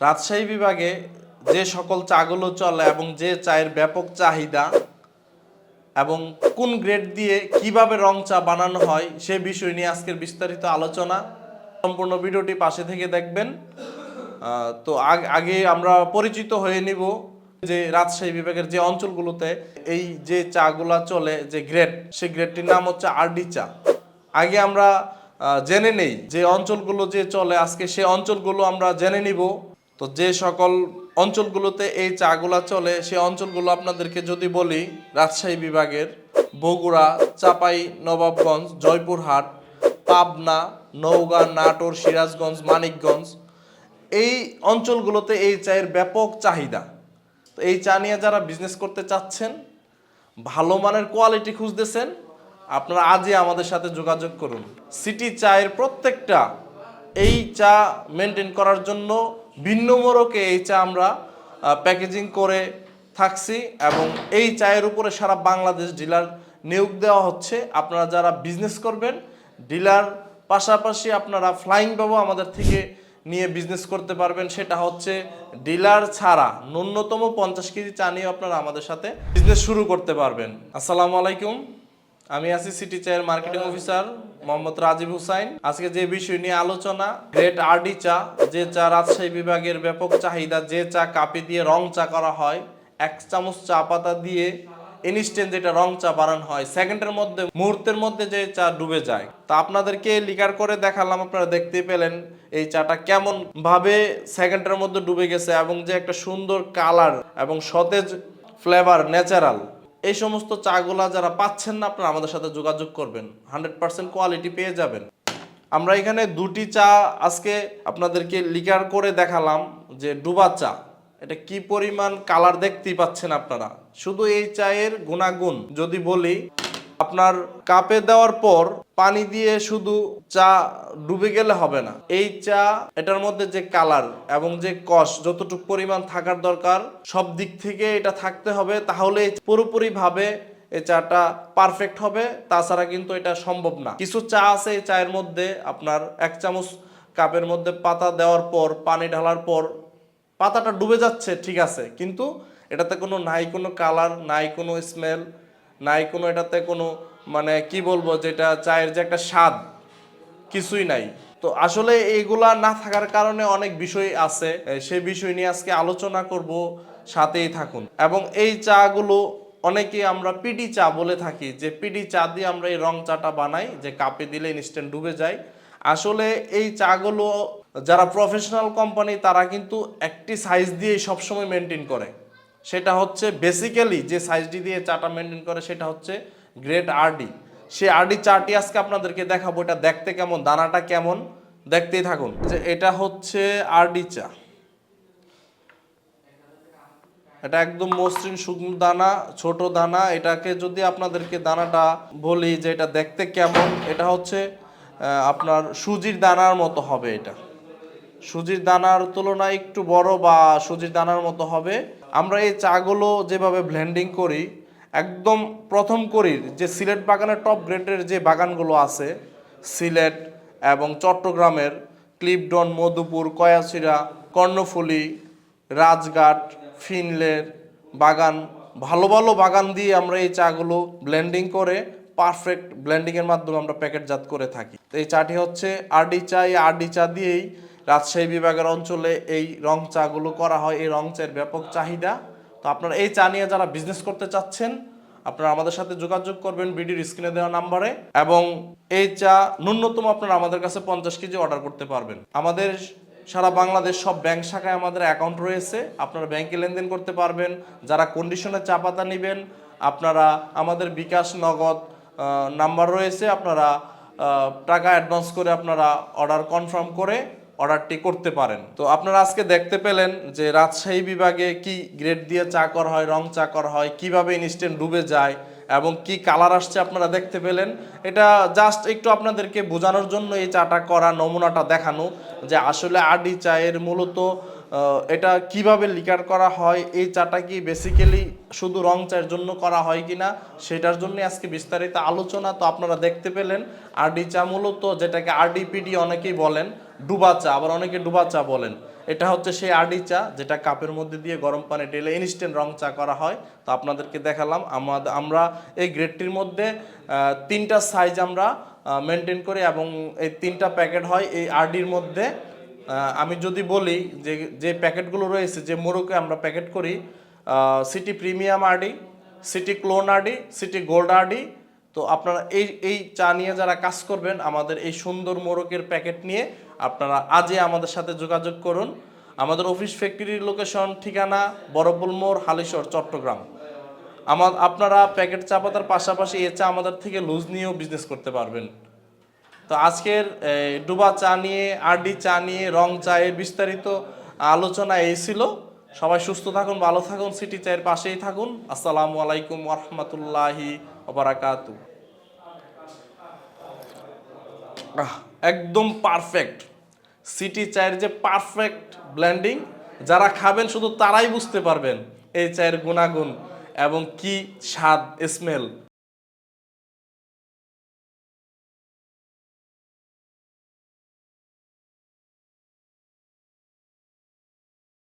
রাজশাহী বিভাগে যে সকল চাগুলো চলে এবং যে চায়ের ব্যাপক চাহিদা এবং কোন গ্রেড দিয়ে কীভাবে রং চা বানানো হয় সে বিষয় নিয়ে আজকের বিস্তারিত আলোচনা। সম্পূর্ণ ভিডিওটি পাশে থেকে দেখবেন। তো আগে আমরা পরিচিত হয়ে নিব যে রাজশাহী বিভাগের যে অঞ্চলগুলোতে এই যে চাগুলা চলে, যে গ্রেড সেই গ্রেডটির নাম হচ্ছে আরডি চা। আগে আমরা জেনে নেই যে অঞ্চলগুলো যে চলে, আজকে সে অঞ্চলগুলো আমরা জেনে নিব। তো যে সকল অঞ্চলগুলোতে এই চাগুলা চলে সেই অঞ্চলগুলো আপনাদেরকে যদি বলি, রাজশাহী বিভাগের বগুড়া, চাপাই, নবাবগঞ্জ, জয়পুরহাট, পাবনা, নওগাঁ, নাটোর, সিরাজগঞ্জ, মানিকগঞ্জ, এই অঞ্চলগুলোতে এই চায়ের ব্যাপক চাহিদা। তো এই চা নিয়ে যারা বিজনেস করতে চাচ্ছেন, ভালো মানের কোয়ালিটি খুঁজতেছেন, আপনারা আজই আমাদের সাথে যোগাযোগ করুন। সিটি চায়ের প্রত্যেকটা এই চা মেনটেন করার জন্য ভিন্ন মোড়কে এই চা আমরা প্যাকেজিং করে থাকছি এবং এই চায়ের উপরে সারা বাংলাদেশ ডিলার নিয়োগ দেওয়া হচ্ছে। আপনারা যারা বিজনেস করবেন, ডিলার পাশাপাশি আপনারা ফ্লাইং ফ্লাইংভাবেও আমাদের থেকে নিয়ে বিজনেস করতে পারবেন। সেটা হচ্ছে ডিলার ছাড়া ন্যূনতম পঞ্চাশ কেজি চা নিয়ে আপনারা আমাদের সাথে বিজনেস শুরু করতে পারবেন। আসসালামু আলাইকুম। আমি আছি সিটি চায়ের মার্কেটিং অফিসার মোহাম্মদ রাজীব হুসাইন। আজকে যে বিষয় নিয়ে আলোচনা গ্রেট আরডি চা, যে চা রাজশাহী বিভাগের ব্যাপক চাহিদা, যে চা কাপি দিয়ে রং চা করা হয়, এক চামচ চা পাতা দিয়ে ইনস্ট্যান্ট যেটা রং চা বানানো হয়, সেকেন্ডের মধ্যে, মুহূর্তের মধ্যে যে চা ডুবে যায়। তা আপনাদেরকে লিকার করে দেখালাম, আপনারা দেখতে পেলেন এই চাটা কেমন ভাবে সেকেন্ডের মধ্যে ডুবে গেছে এবং যে একটা সুন্দর কালার এবং সতেজ ফ্লেভার ন্যাচারাল এই সমস্ত চাগুলা যারা পাচ্ছেন না, আপনারা আমাদের সাথে যোগাযোগ করবেন। হান্ড্রেড পার্সেন্ট কোয়ালিটি পেয়ে যাবেন। আমরা এখানে দুটি চা আজকে আপনাদেরকে লিকার করে দেখালাম, যে ডুবা চা। এটা কি পরিমাণ কালার দেখতেই পাচ্ছেন আপনারা? শুধু এই চায়ের গুণাগুণ যদি বলি আপনার কাপে দেওয়ার পর পানি দিয়ে শুধু চা ডুবে গেলে হবে না। এই চা, এটার মধ্যে যে কালার এবং যে কষ যতটুকু পরিমাণ থাকার দরকার, সব দিক থেকে এটা থাকতে হবে। তাহলে পুরোপুরি ভাবে এই চাটা পারফেক্ট হবে। তাছাড়া কিন্তু এটা সম্ভব না। কিছু চা আছে এই চায়ের মধ্যে। আপনার এক চামচ কাপের মধ্যে পাতা দেওয়ার পর, পানি ঢালার পর পাতাটা ডুবে যাচ্ছে, ঠিক আছে। কিন্তু এটাতে কোনো নাই কোনো কালার, নাই কোনো স্মেল নাই কোনো এটাতে কোনো মানে কি বলব যেটা চায়ের যে একটা স্বাদ, কিছুই নাই। তো আসলে এইগুলা না থাকার কারণে অনেক বিষয় আছে সেই বিষয় নিয়ে আজকে আলোচনা করব, সাথেই থাকুন। এবং এই চাগুলো অনেকে আমরা পিডি চা বলে থাকি, যে পিডি চা দিয়ে আমরা এই রং চাটা বানাই, যে কাপে দিলে ইনস্ট্যান্ট ডুবে যায়। আসলে এই চাগুলো যারা প্রফেশনাল কোম্পানি তারা কিন্তু একটি সাইজ দিয়ে সবসময় মেনটেন করে। সেটা হচ্ছে বেসিক্যালি যে সাইজটি দিয়ে চাটা মেনটেন করে সেটা হচ্ছে গ্রেট আরডি সেই আরডি চাটি আজকে আপনাদেরকে দেখাবো, এটা দেখতে কেমন, দানাটা কেমন, দেখতেই থাকুন। যে এটা হচ্ছে আরডি চা। এটা একদম মসৃণ, শুকনো দানা, ছোট দানা। এটাকে যদি আপনাদেরকে দানাটা বলি যে এটা দেখতে কেমন, এটা হচ্ছে আপনার সুজির দানার মতো হবে এটা। সুজির দানার তুলনায় একটু বড় বা সুজির দানার মতো হবে। আমরা এই চাগুলো যেভাবে ব্লেন্ডিং করি, একদম প্রথম করি যে সিলেট বাগানের টপ গ্রেডের যে বাগানগুলো আছে, সিলেট এবং চট্টগ্রামের ক্লিপডন, মধুপুর কয়াচিরা কর্ণফুলি, রাজঘাট, ফিনলের বাগান, ভালো ভালো বাগান দিয়ে আমরা এই চাগুলো ব্লেন্ডিং করে পারফেক্ট ব্লেন্ডিংয়ের মাধ্যমে আমরা প্যাকেটজাত করে থাকি। তো এই চাটি হচ্ছে আরডি চা এই আরডি চা দিয়েই রাজশাহী বিভাগের অঞ্চলে এই রং চাগুলো করা হয়, এই রং চায়ের ব্যাপক চাহিদা। তো আপনারা এই চা নিয়ে যারা বিজনেস করতে চাচ্ছেন, আপনারা আমাদের সাথে যোগাযোগ করবেন বিডির স্ক্রিনে দেওয়া নাম্বারে এবং এই চা ন্যূনতম আপনারা আমাদের কাছে পঞ্চাশ কেজি অর্ডার করতে পারবেন। আমাদের সারা বাংলাদেশ সব ব্যাংক শাখায় আমাদের অ্যাকাউন্ট রয়েছে। আপনারা ব্যাংকে লেনদেন করতে পারবেন। যারা কন্ডিশনে চা পাতা নেবেন, আপনারা আমাদের বিকাশ নগদ নাম্বার রয়েছে। আপনারা টাকা অ্যাডভান্স করে আপনারা অর্ডার কনফার্ম করে অর্ডারটি করতে পারেন। তো আপনারা আজকে দেখতে পেলেন যে রাজশাহী বিভাগে কি গ্রেড দিয়ে চা করা হয়, রং চা করা হয়, কীভাবে ইনস্ট্যান্ট ডুবে যায় এবং কি কালার আসছে আপনারা দেখতে পেলেন। এটা জাস্ট একটু আপনাদেরকে বোঝানোর জন্য এই চাটা করা নমুনাটা দেখানো যে আসলে আডি চায়ের মূলত এটা কীভাবে লিকার করা হয়, এই চাটা কি বেসিক্যালি শুধু রং চায়ের জন্য করা হয় কি না সেটার জন্য আজকে বিস্তারিত আলোচনা, তো আপনারা দেখতে পেলেন। আরডি চা মূলত যেটাকে আরডিপিডি অনেকেই বলেন, ডুবা চা, আবার অনেকে ডুবা চা বলেন। এটা হচ্ছে সেই আডি চা, যেটা কাপের মধ্যে দিয়ে গরম পানি ঢেলে ইনস্ট্যান্ট রং চা করা হয়। তো আপনাদেরকে দেখালাম আমাদের আমরা এই গ্রেডটির মধ্যে তিনটা সাইজ আমরা মেনটেন করি এবং এই তিনটা প্যাকেট হয় এই আরডির মধ্যে। আমি যদি বলি যে যে প্যাকেটগুলো রয়েছে, যে মোরকে আমরা প্যাকেট করি City premium RD, City clone RD, City gold RD, তো আপনারা এই এই চা নিয়ে যারা কাজ করবেন, আমাদের এই সুন্দর মোরকের প্যাকেট নিয়ে আপনারা আজই আমাদের সাথে যোগাযোগ করুন। আমাদের অফিস ফ্যাক্টরির লোকেশন ঠিকানা বরবল মোড়, হালিশহর, চট্টগ্রাম। আমার আপনারা প্যাকেট চা পাতার পাশাপাশি এ চা আমাদের থেকে লুজ নিয়েও বিজনেস করতে পারবেন। তো আজকের ডুবা চা নিয়ে, আরডি চা নিয়ে, রং চায়ের বিস্তারিত আলোচনা এই ছিল। সবাই সুস্থ থাকুন, ভালো থাকুন, সিটি চায়ের পাশেই থাকুন। আসসালামু আলাইকুম ওরহমতুল্লাহি ওবরাকাতু একদম পারফেক্ট। সিটি চায়ের যে পারফেক্ট ব্লেন্ডিং যারা খাবেন শুধু তারাই বুঝতে পারবেন এই চায়ের গুণাগুণ এবং কি স্বাদ, স্মেল।